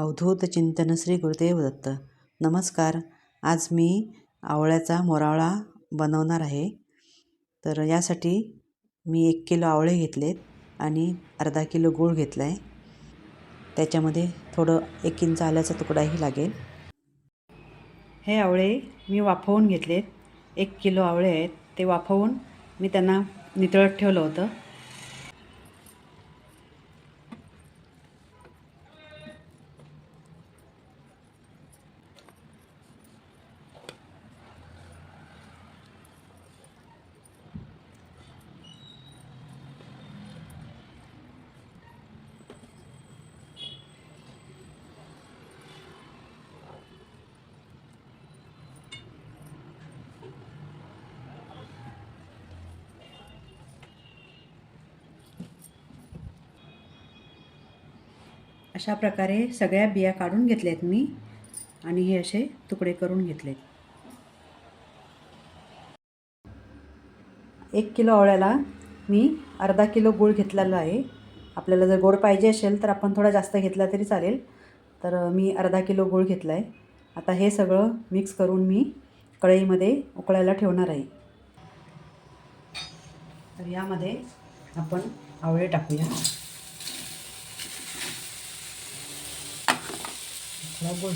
अवधूत चिंतन श्री गुरुदेव दत्त. नमस्कार. आज मी आवळ्याचा मोरावळा बनवणार आहे. तर यासाठी मी एक किलो आवळे घेतलेत आणि अर्धा किलो गूळ घेतला आहे त्याच्यामध्ये थोडं एक इंच आल्याचा तुकडाही लागेल. हे आवळे मी वाफवून घेतलेत. एक किलो आवळे आहेत. ते वाफवून मी त्यांना नितळत ठेवलं होतं. अशा प्रकारे सगळ्या बिया काढून घेतल्यात मी आणि हे असे तुकडे करून घेतलेत. एक किलो आवळ्याला मी अर्धा किलो गूळ घेतलेला आहे. आपल्याला जर गोड पाहिजे असेल तर आपण थोडा जास्त घेतला तरी चालेल. तर मी अर्धा किलो गूळ घेतला आहे आता हे सगळं मिक्स करून मी कढईमध्ये उकळायला ठेवणार आहे. तर यामध्ये आपण आवळे टाकूया. थोडा गोल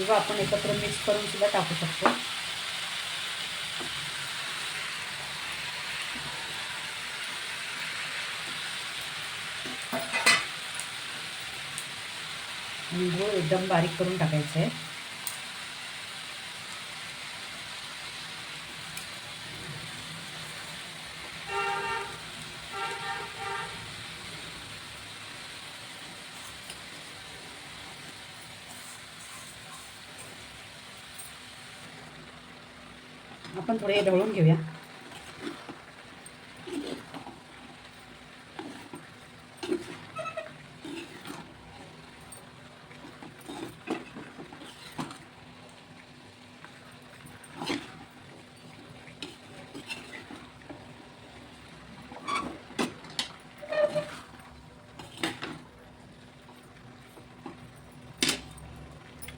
किंवा आपण एकत्र मिक्स करून सुद्धा टाकू शकतो. आणि एकदम बारीक करून टाकायचं आहे. आपण थोडे ढवळून घेऊया.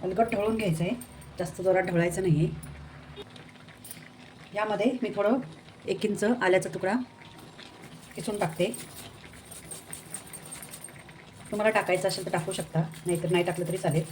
अलगट ढवळून घ्यायचं आहे जास्त जोरात ढवळायचं नाही आहे यामध्ये मी थोडं एक इंच आल्याचा तुकडा किसून टाकते. तुम्हाला टाकायचं असेल तर टाकू शकता नाहीतर नाही टाकलं तरी चालेल.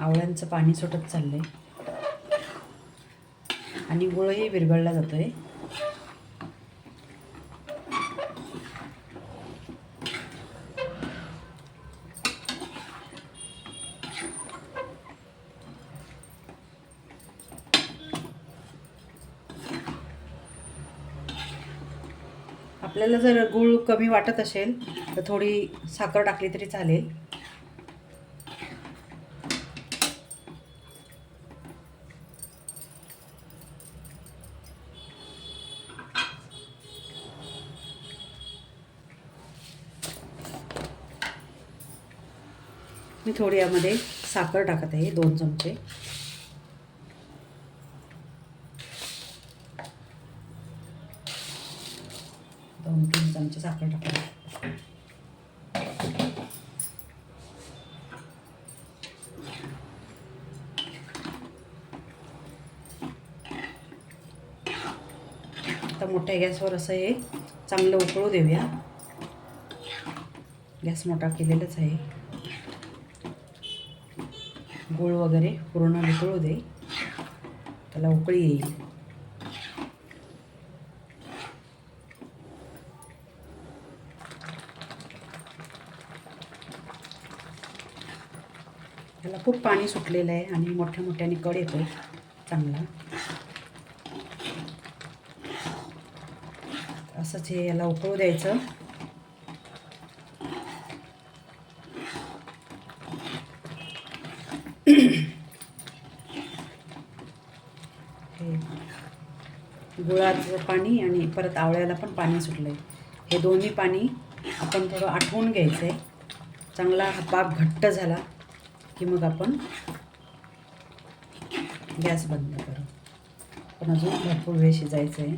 आवळ्यांचं पाणी सुटत चाललं आहे आणि गुळही विरघळला जातो आहे आपल्याला जर गूळ कमी वाटत असेल तर थोडी साखर टाकली तरी चालेल. मी थोडी यामध्ये साखर टाकत आहे दोन चमचे. दोन तीन चमचे साखर टाकत आता मोठ्या गॅसवर असं हे चांगलं उकळू देऊया. गॅस मोठा केलेलाच आहे. गूळ वगैरे पूर्ण वितळू दे. त्याला उकळी येईल. त्याला खूप पाणी सुटलेलं आहे आणि मोठ्या मोठ्याने कड येतो चांगला. असंच हे याला उकळू द्यायचं हे गुळाचं पाणी आणि परत आवळ्याला पण पाणी सुटलं आहे हे दोन्ही पाणी आपण थोडं आठवून घ्यायचं आहे चांगला हा पाक घट्ट झाला की मग आपण गॅस बंद करू. पण अजून भरपूर वेळ शिजायचं आहे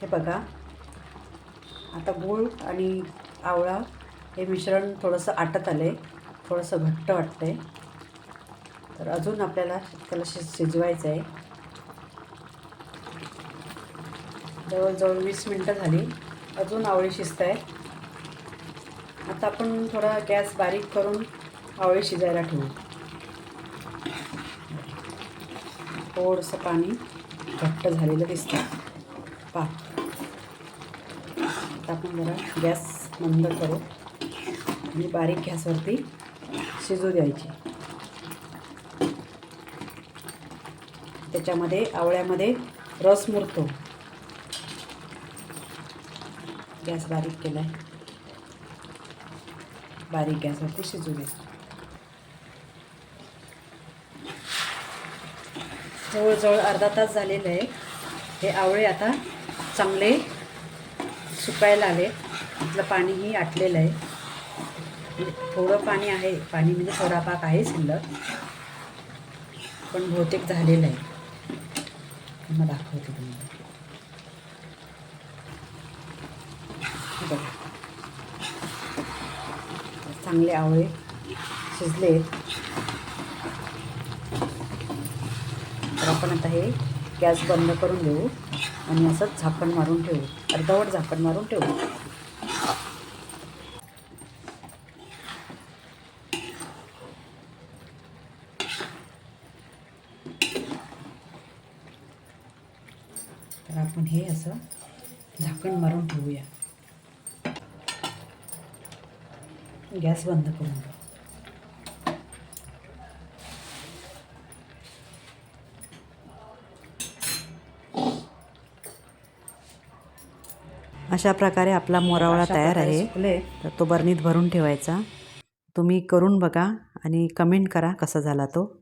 हे बघा. आता गूळ आणि आवळा हे मिश्रण थोडंसं आटत आलं आहे थोडंसं घट्ट वाटतं आहे तर अजून आपल्याला त्याला शि शिजवायचं आहे जवळजवळ वीस मिनटं झाली. अजून आवळी शिजत आहे आता आपण थोडा गॅस बारीक करून आवळी शिजायला ठेवू. थोडंसं पाणी घट्ट झालेलं दिसतं पा आता आपण जरा गॅस बंद करू. आणि बारीक गॅसवरती शिजू द्यायची. त्याच्यामध्ये आवळ्यामध्ये रस मुरतो. गॅस बारीक केला आहे बारीक गॅसवरती शिजू दे. जवळजवळ अर्धा तास झालेलं आहे. हे आवळे आता चांगले सुकायला आले आपलं पाणीही आटलेलं आहे. थोडं पाणी आहे. पाणी म्हणजे थोडा पाक आहे शिल्लक. पण बहुतेक झालेलं आहे. मग दाखवते तुम्हाला. बघा. चांगले आवळे शिजले तर आपण आता हे गॅस बंद करून देऊ आणि असंच झाकण मारून ठेवू. अर्धवट झाकण मारून ठेवू. तर आपण हे असं झाकण मारून ठेवूया. गॅस बंद करून अशा प्रकारे आपला मोरावळा तयार आहे. तर तो बरणीत भरून ठेवायचा. तुम्ही करून बघा आणि कमेंट करा कसा झाला तो.